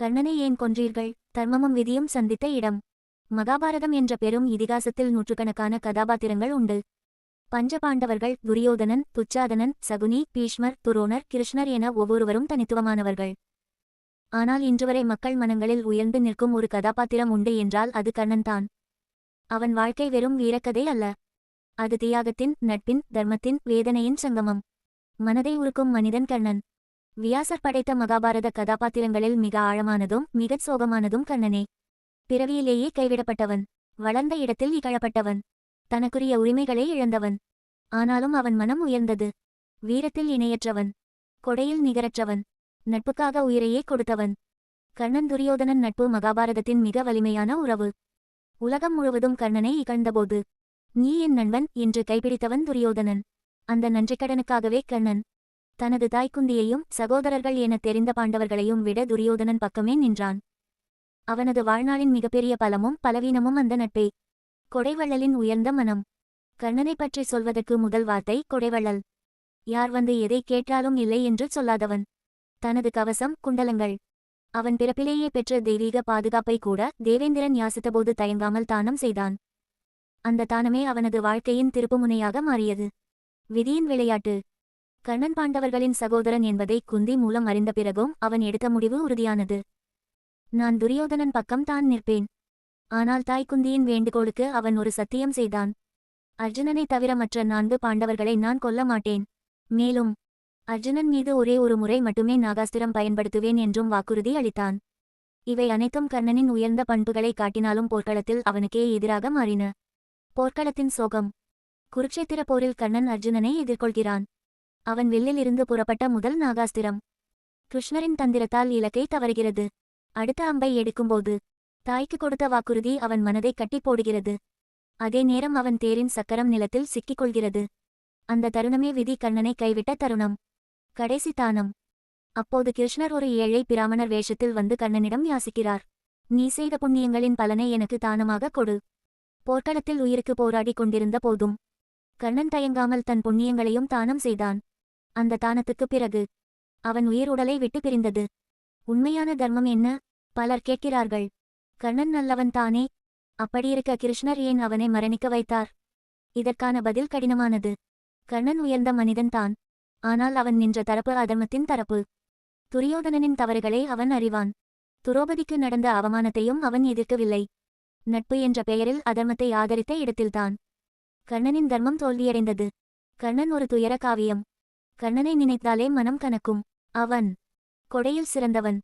கர்ணனை ஏன் கொன்றீர்கள்? தர்மமும் விதியும் சந்தித்த இடம். மகாபாரதம் என்ற பெரும் இதிகாசத்தில் நூற்றுக்கணக்கான கதாபாத்திரங்கள் உண்டு. பஞ்சபாண்டவர்கள் துரியோதனன் துச்சாதனன் சகுனி பீஷ்மர் துரோணர் கிருஷ்ணர் என ஒவ்வொருவரும் தனித்துவமானவர்கள். ஆனால் இன்றுவரை மக்கள் மனங்களில் உயர்ந்து நிற்கும் ஒரு கதாபாத்திரம் உண்டு என்றால் அது கர்ணன்தான் அவன் வாழ்க்கை வெறும் வீரக்கதை அல்ல. அது தியாகத்தின் நட்பின் தர்மத்தின் வேதனையின் சங்கமம். மனதை உருக்கும் மனிதன் கர்ணன். வியாசர் படைத்த மகாபாரத கதாபாத்திரங்களில் மிக ஆழமானதும் மிகச் சோகமானதும் கண்ணனே. பிறவியிலேயே கைவிடப்பட்டவன் வளர்ந்த இடத்தில் இகழப்பட்டவன் தனக்குரிய உரிமைகளை இழந்தவன். ஆனாலும் அவன் மனம் உயர்ந்தது. வீரத்தில் இணையற்றவன் கொடையில் நிகரற்றவன் நட்புக்காக உயிரையே கொடுத்தவன். கர்ணன் துரியோதனன் நட்பு மகாபாரதத்தின் மிக வலிமையான உறவு. உலகம் முழுவதும் கர்ணனை இகழ்ந்தபோது நீ என் நண்பன் என்று கைப்பிடித்தவன் துரியோதனன். அந்த நன்றிக்கடனுக்காகவே கர்ணன் தனது தாய்க்குந்தியையும் சகோதரர்கள் என தெரிந்த பாண்டவர்களையும் விட துரியோதனன் பக்கமே நின்றான். அவனது வாழ்நாளின் மிகப்பெரிய பலமும் பலவீனமும் அந்த நட்பே. கொடைவள்ளலின் உயர்ந்த மனம். கர்ணனைப் பற்றி சொல்வதற்கு முதல் வார்த்தை கொடைவள்ளல். யார் வந்து எதை கேட்டாலும் இல்லை என்று சொல்லாதவன். தனது கவசம் குண்டலங்கள். அவன் பிறப்பிலேயே பெற்ற தெய்வீக பாதுகாப்பை கூட தேவேந்திரன் யாசித்தபோது தயங்காமல் தானம் செய்தான். அந்த தானமே அவனது வாழ்க்கையின் திருப்புமுனையாக மாறியது. விதியின் விளையாட்டு. கர்ணன் பாண்டவர்களின் சகோதரன் என்பதை குந்தி மூலம் அறிந்த பிறகும் அவன் எடுத்த முடிவு உறுதியானது. நான் துரியோதனன் பக்கம் தான் நிற்பேன். ஆனால் தாய் குந்தியின் வேண்டுகோளுக்கு அவன் ஒரு சத்தியம் செய்தான். அர்ஜுனனை தவிர மற்ற நான்கு பாண்டவர்களை நான் கொல்ல மாட்டேன். மேலும் அர்ஜுனன் மீது ஒரே ஒரு முறை மட்டுமே நாகாஸ்திரம் பயன்படுத்துவேன் என்றும் வாக்குறுதி அளித்தான். இவை அனைத்தும் கர்ணனின் உயர்ந்த பண்புகளை காட்டினாலும் போர்க்களத்தில் அவனுக்கே எதிராக மாறின. போர்க்களத்தின் சோகம். குருக்ஷேத்திர போரில் கர்ணன் அர்ஜுனனை எதிர்கொள்கிறான். அவன் வில்லிலிருந்து புறப்பட்ட முதல் நாகாஸ்திரம். கிருஷ்ணரின் தந்திரத்தால் இலக்கை தவறுகிறது. அடுத்த அம்பை எடுக்கும்போது தாய்க்கு கொடுத்த வாக்குறுதி அவன் மனதை கட்டி போடுகிறது. அதே நேரம் அவன் தேரின் சக்கரம் நிலத்தில் சிக்கிக் கொள்கிறது அந்த தருணமே விதி கண்ணனை கைவிட்ட தருணம். கடைசி தானம். அப்போது கிருஷ்ணர் ஒரு ஏழை பிராமணர் வேஷத்தில் வந்து கண்ணனிடம் யாசிக்கிறார். நீ செய்த புண்ணியங்களின் பலனை எனக்கு தானமாக கொடு. போர்க்களத்தில் உயிருக்கு போராடி கொண்டிருந்த போதும் கண்ணன் தயங்காமல் தன் புண்ணியங்களையும் தானம் செய்தான். அந்த தானத்துக்குப் பிறகு அவன் உயிர் உடலை விட்டு பிரிந்தது. உண்மையான தர்மம் என்ன? பலர் கேட்கிறார்கள். கண்ணன் நல்லவன் தானே. அப்படியிருக்க கிருஷ்ணர் ஏன் அவனை மரணிக்க வைத்தார்? இதற்கான பதில் கடினமானது. கர்ணன் உயர்ந்த மனிதன் தான். ஆனால் அவன் நின்ற தரப்பு அதர்மத்தின் தரப்பு. துரியோதனனின் தவறுகளை அவன் அறிவான். துரோபதிக்கு நடந்த அவமானத்தையும் அவன் எதிர்க்கவில்லை. நட்பு என்ற பெயரில் அதர்மத்தை ஆதரித்த இடத்தில்தான். கர்ணனின் தர்மம் தோல்வியடைந்தது. கர்ணன் ஒரு துயர காவியம். கர்ணனை நினைத்தாலே மனம் கனக்கும். அவன். கொடையில் சிறந்தவன்.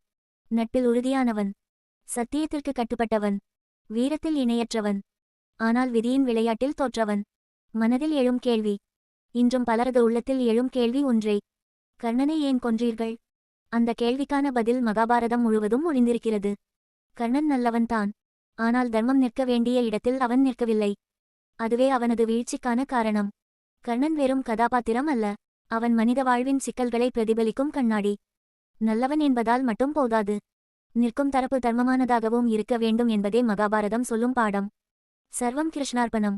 நட்பில் உறுதியானவன். சத்தியத்திற்கு கட்டுப்பட்டவன். வீரத்தில் இணையற்றவன். ஆனால் விதியின் விளையாட்டில் தோற்றவன். மனதில் எழும் கேள்வி. இன்றும் பலரது உள்ளத்தில் எழும் கேள்வி ஒன்றே. கர்ணனை ஏன் கொன்றீர்கள்? அந்த கேள்விக்கான பதில் மகாபாரதம் முழுவதும் ஒளிந்திருக்கிறது. கர்ணன் நல்லவன்தான் ஆனால் தர்மம் நிற்க வேண்டிய இடத்தில் அவன் நிற்கவில்லை. அதுவே அவனது வீழ்ச்சிக்கான காரணம். கர்ணன் வெறும் கதாபாத்திரம் அல்ல. அவன் மனித வாழ்வின் சிக்கல்களை பிரதிபலிக்கும் கண்ணாடி. நல்லவன் என்பதால் மட்டும் போதாது. நிற்கும் தரப்பு தர்மமானதாகவும் இருக்க வேண்டும் என்பதே மகாபாரதம் சொல்லும் பாடம். சர்வம் கிருஷ்ணார்ப்பணம்.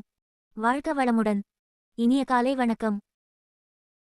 வாழ்க வளமுடன். இனிய காலை வணக்கம்.